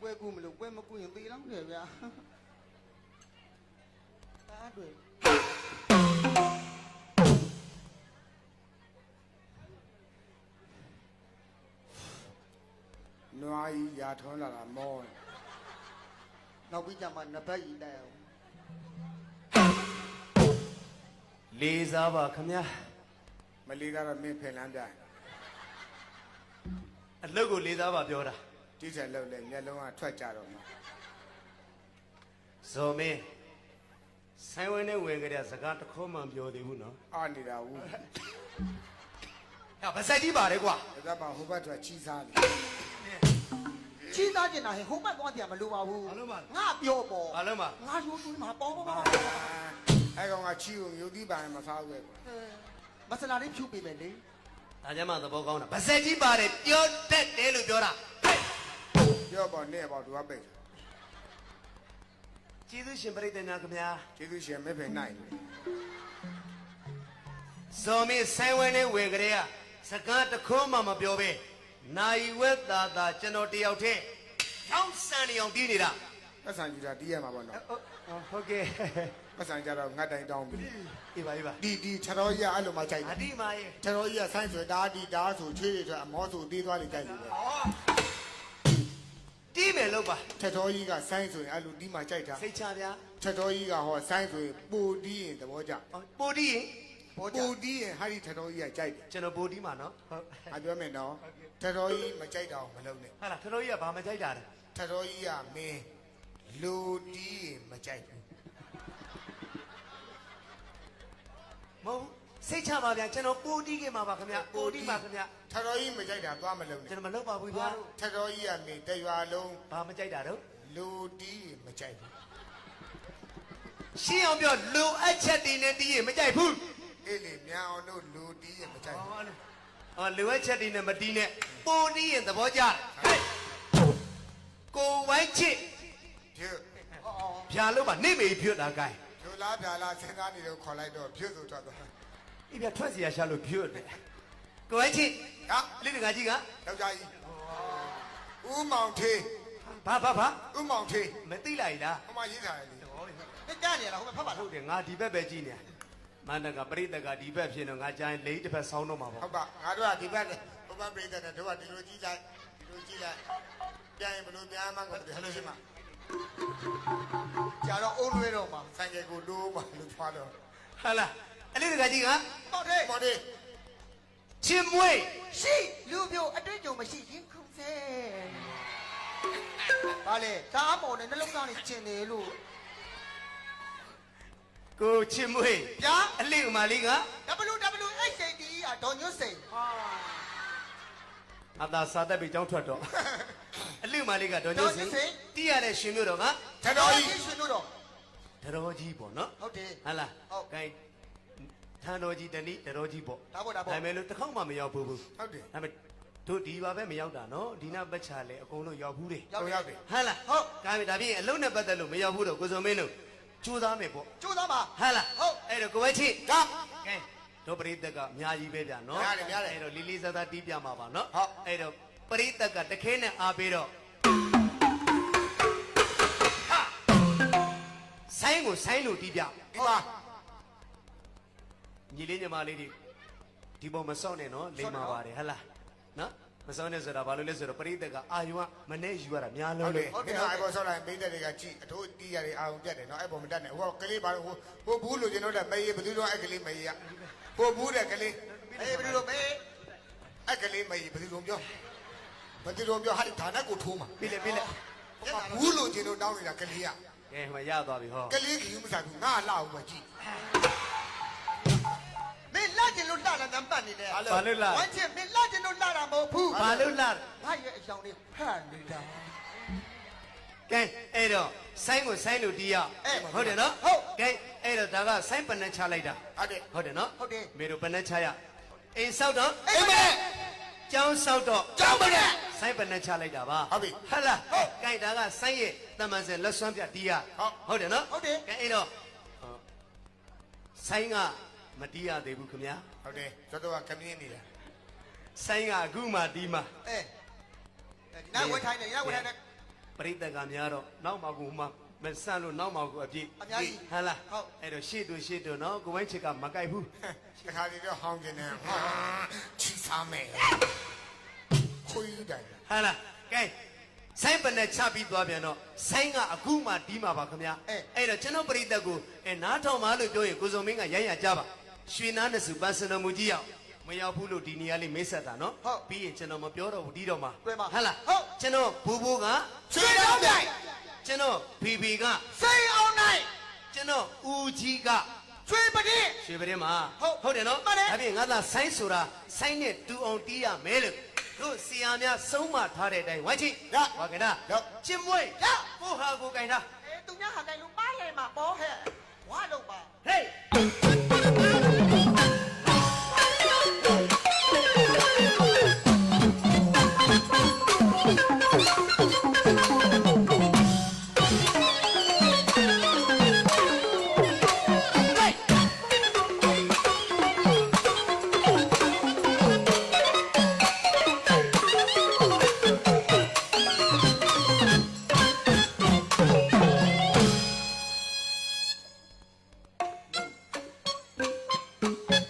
ပွဲကူးမလို့ပွဲမကူးရင်သေတော့တယ်ဗျာတားတွေ့နွားကြီးရာထွန်းလာတာမောတယ်နောက်ပြီးကြမှာနှစ်ဘက်ကြီးတိုက်အောင်လေးစားပါခမညာမလေးကတော့မင်းဖယ်လန်းပြအလုတ်ကိုလေးစားပါပြောတာ တိကျလောက်လဲမျက်လုံးကထွက်ကြတော့မှာဇော်မင်းဆိုင်ဝင်းနဲ့ဝင်ကြတဲ့စကားတစ်ခေါက်မှမပြောသေးဘူးနော်အာနေတာဘူးဟဲ့ဗဆက်ကြီးပါတယ်ကွာဒါကမှဟိုဘက်ထွက်ချီးစားတယ်ကြီးသားကျင်တာဟဲ့ဟိုဘက်သွားပြန်မလိုပါဘူးငါပြောပေါ့ဘာလို့မငါရိုးတွေးမှာပေါ့ပေါ့ပေါ့အဲကောင်ကချီးကိုမြုပ်သီးပန်မစားဘူးပဲမဆလာလေးဖြူပေးမယ်လေဒါကြမ်းမှသဘောကောင်းတာဗဆက်ကြီးပါတယ်ပြောတတ်တယ်လို့ပြောတာ ပြောပေါ့နဲ့ပေါ့သူကပိတ်ကျေးဇူးရှင်ပြိတ္တနာခမညာကျေးဇူးရှင်မင်းဖင်နိုင်တယ်ဇော်မင်းဆိုင်ဝင်းနဲ့ဝင်ကြတဲ့စကားတစ်ခေါက်မှမပြောပဲနိုင်ဝက်သာသာကျွန်တော်တယောက်တည်းထောင်းဆန်နေအောင်တီးနေတာပတ်စံကြည့်တာတီးရမှာပေါ့နော်ဟုတ်ကဲ့ပတ်စံကြတော့ငတ်တိုင်တောင်းပြီဒီပါဒီပါဒီဒီခြေတော်ကြီးကအဲ့လိုမှကြိုက်တယ်အဒီမာရဲ့ခြေတော်ကြီးကဆိုင်းဆိုဒါဒီဒါဆိုချွေးတွေဆိုအမောဆိုသေးသွားလိမ့်ကြိုက်တယ်ပဲ တီးမယ်လို့ပါခြေတော်ကြီးကဆိုင်းဆိုရင်အဲ့လိုဒီမှကြိုက်တာစိတ်ချဗျာခြေတော်ကြီးကဟောဆိုင်းဆိုရင်ပူတီးရင်သဘောကျပိုတီးရင်ဘောကြပူတီးရင်ဟာဒီခြေတော်ကြီးကကြိုက်တယ်ကျွန်တော်ပိုတီးမှာနော်ဟုတ်အပြောမယ်နော်ခြေတော်ကြီးမကြိုက်တော့မလုပ်နဲ့ဟာလားထတော်ကြီးကဘာမကြိုက်တာလဲခြေတော်ကြီးကမင်းလူတီးရင်မကြိုက်ဘူးမဟုတ် စိတ်ချပါဗျာကျွန်တော်ပိုတီးခင်မှာပါခင်ဗျပိုတီးပါခင်ဗျခြေတော်ကြီးမကြိုက်တာသွားမလုပ်ကျွန်နဲ့တော်မလုပ်ပါဘူးဗျာခြေတော်ကြီးကမင်းတရွာလုံးဘာမကြိုက်တာတော့လူတီးရင်မကြိုက်ဘူးရှင်းအောင်ပြောလိုအပ်ချက်တွေနဲ့တီးရင်မကြိုက်ဘူးအေးလေမြန်အောင်တို့လူတီးရင်မကြိုက်ဘူးအော်လိုအပ်ချက်တွေနဲ့မတီးနဲ့ပိုတီးရင်သဘောကျတယ်ဟဲ့ကိုဝိုင်းချစ်ဖြုတ်ဖြာလို့ပါနေမေဖြွတ်တာကိုင်းဖြုတ်လားဖြာလားစဉ်းစားနေတော့ခေါ်လိုက်တော့ဖြုတ်ဆိုထွက်သွား ဒီပြထွက်စီရရှာလို့ဖြွတ်တယ်ကိုဝိုင်းချစ်ဟာလိတ္တကကြီးကယောက်ျားကြီးဦးမောင်ထေးဘာဘာဘာဦးမောင်ထေးမသိလိုက်လားဟိုမှာရေးထားတယ်လေမကြနေလားဟိုဘက်ဖတ်ပါဟုလားတ်တယ်ငါဒီဘက်ပဲကြည့်နေမန္တကပရိသတ်ကဒီဘက်ဖြစ်တော့ငါကြိုင်းလိမ့်တစ်ဖက်ဆောင်းတော့မှာပေါ့ဟုတ်ပါငါတို့ကဒီဘက်လေဟိုဘက်ပြည်တဲ့တို့ကဒီလိုကြည့်လိုက်ဒီလိုကြည့်လိုက်ပြန်ရင်ဘလို့ပြန်မှန်းကိုဒီလိုရှိမှာကြာတော့အုံးလွဲတော့မှာဆိုင်ကယ်ကိုတိုးပါလို့ဖွာတော့ဟာလား အလေးတကကြီးကဟုတ်တယ်မော်ဒီချင်းမွေးရှိလူမျိုးအတွေ့အကြုံမရှိရင်ခုံစဲဘာလဲဒါအမော်နဲ့နှလုံးသားနဲ့ကျင်တယ်လို့ကိုချင်းမွေးဗျာအလေးဥမာလေးက WWHD အဒေါ်ညွတ်စိန်အသာစာသက်ပြီးကြောင်းထွက်တော့အလေးဥမာလေးကဒေါ်ညိုစင်တီးရတဲ့ရှင်မျိုးတော်ကထတော်ကြီးရှင်တို့တော့တတော်ကြီးပေါ့နော်ဟုတ်တယ်ဟာလားဟုတ်ကဲ ထန်တော်ကြီးတနည်းတတော်ကြီးပေါ့ဒါပေါ့ဒါပေါ့ဒါပေမဲ့လို့တစ်ခေါက်မှမရောက်ဘူးဘူးဟုတ်တယ်ဒါပေမဲ့တို့ဒီပါပဲမရောက်တာနော်ဒီနာပတ်ချာလဲအကုန်လုံးရောက်ဘူးတယ်တော့ရောက်တယ်ဟာလားဟုတ်ဒါပေမဲ့ဒါပြင်အလုံးနဲ့ပတ်သက်လို့မရောက်ဘူးတော့ကိုစုံမင်းတို့ကြိုးစားမယ်ပေါ့ကျိုးသားပါဟာလားဟုတ်အဲ့တော့ကိုဝဲချစ်ကကဲတို့ပရိသတ်ကအများကြီးပဲဗျာနော်များတယ်များတယ်အဲ့တော့လီလီစားစားတီးပြမှာပါနော်ဟုတ်အဲ့တော့ပရိသတ်ကတခဲနဲ့အားပေးတော့ဟာဆိုင်းကိုဆိုင်းလို့တီးပြဒီမှာ ညီလေးညီမလေးတွေဒီပုံမစောင့်နဲ့နော်လိမ္မာပါတယ်ဟဟလားနော်မစောင့်နဲ့ဆိုတာဘာလို့လဲဆိုတော့ပရိသတ်ကအာယုံကမနဲ့ယူရတာများဟုလို့တ်တလေယ်ဒီမှာအဲ့ပေါ်ဆောက်လိုက်မိတဲ့တွေကကြည့်အထိုးတီးရတယ်အာုံပြတ်တယ်နော်အဲ့ပေါ်မတက်နဲ့ဟိုကလေးဘာလို့ဟိုဟိုဘူးလို့ကျွန်တော်တို့မေးဘယ်သူတော့အဲ့ကလေးမေးရဟိုဘူးတဲ့ကလေးအေးဘယ်လိုလုပ်မေးအဲ့ကလေးမေးဘယ်သူတော့ပြောဘယ်သူတော့ပြောဟာဒီဌာနကိုထိုးမှာပြီလေပြီလေဘူးလို့ကျွန်တော်တောင်းနေတာကလေးကကဲဟိုမှာရသွားပြီဟောကလေးကယူမစားဘူးငါလှအောင်မကြည့် မင်းလာကျင်လို့လာတာနံပါတ်နေလေဘာလို့လားဝမ်းချင်မင်းလာကျင်လို့လာတာမဟုတ်ဘူးဘာလို့လားငါရဲ့အကြောင်းလေးဖတ်နေတာကဲအဲ့တော့ဆိုင်းကိုဆိုင်းလို့တီးရအဲ့ဟုတ်တယ်နော်ဟုတ်ကဲအဲ့တော့ဒါကဆိုင်းပနန်းချလိုက်တာဟုတ်တယ်ဟုတ်တယ်နော်ဟုတ်တယ်မေတို့ပနန်းချရအိမ်ဆောက်တော့အိမ်မက်ကျောင်းဆောက်တော့ကြောက်ပါနဲ့ဆိုင်းပနန်းချလိုက်တာပါဟုတ်ပြီဟဟလားကဲဒါကဆိုင်းရဲ့တမန်စင်လက်ဆွမ်းပြတီးရဟုတ်ဟုတ်တယ်နော်ဟုတ်တယ်ကဲအဲ့တော့ဟောဆိုင်းက မတီးရသေးဘူးခင်ဗျာဟုတ်တယ်ကျွန်တော်ကကမြင်းနေတာဆိုင်းကအခုမှတီးမှအေးဒီနားဝတ်ထိုင်းနေဒီနားဝတ်ထိုင်းနေပရိသတ်ကများတော့နောက်မှကူမှမဆန့်လို့နောက်မှကိုအပြည့်အများကြီးဟမ်လားဟုတ်အဲ့တော့ရှေ့တူရှေ့တူနော်ကိုဝိုင်းချစ်ကမကြိုက်ဘူးတခါတည်းတော့ဟောင်းကျင်နေဟာချီစားမယ်ခွေးတိုင်ဟမ်လားကဲဆိုင်ပနဲ့ချပြီးသွားပြန်တော့ဆိုင်ကအခုမှဒီမှာပါခင်ဗျာအဲ့တော့ကျွန်တော်ပရိသတ်ကိုအဲနားထောင်ပါလို့ပြောရင်ကိုစုံမင်းကရိုက်ရကြပါ ရွှေနားနဲ့စုပန်းစနမူကြီးရောက်မရောက်ဘူးလို့ဒီနေရာလေးမိတ်ဆက်တာနော်ပြီးရင်ကျွန်တော်မပြောတော့ဘူးဒီတော့မှဟမ်လားကျွန်တော်ဘူဘူကချွေတော့ပြိုင်ကျွန်တော်ဘီဘီကစိတ်အောင်နိုင်ကျွန်တော်ဦးကြီးကချွေပတိရွှေပရင်မှာဟုတ်ဟုတ်တယ်နော်မှန်တယ်ဒါဖြင့်ငါသာဆိုင်းဆိုတာဆိုင်းနဲ့တူအောင်တီးရမယ်လို့တို့ဆီယာများစုံးမထားတဲ့အတိုင်းဝိုင်းချိဝါကနာချစ်မွေးကိုဟာကိုကင်တာအဲသူများဟာတိုင်းလူပါလေမှာပေါ်ဟဲ့ဝါလို့ပါဟေး ဟ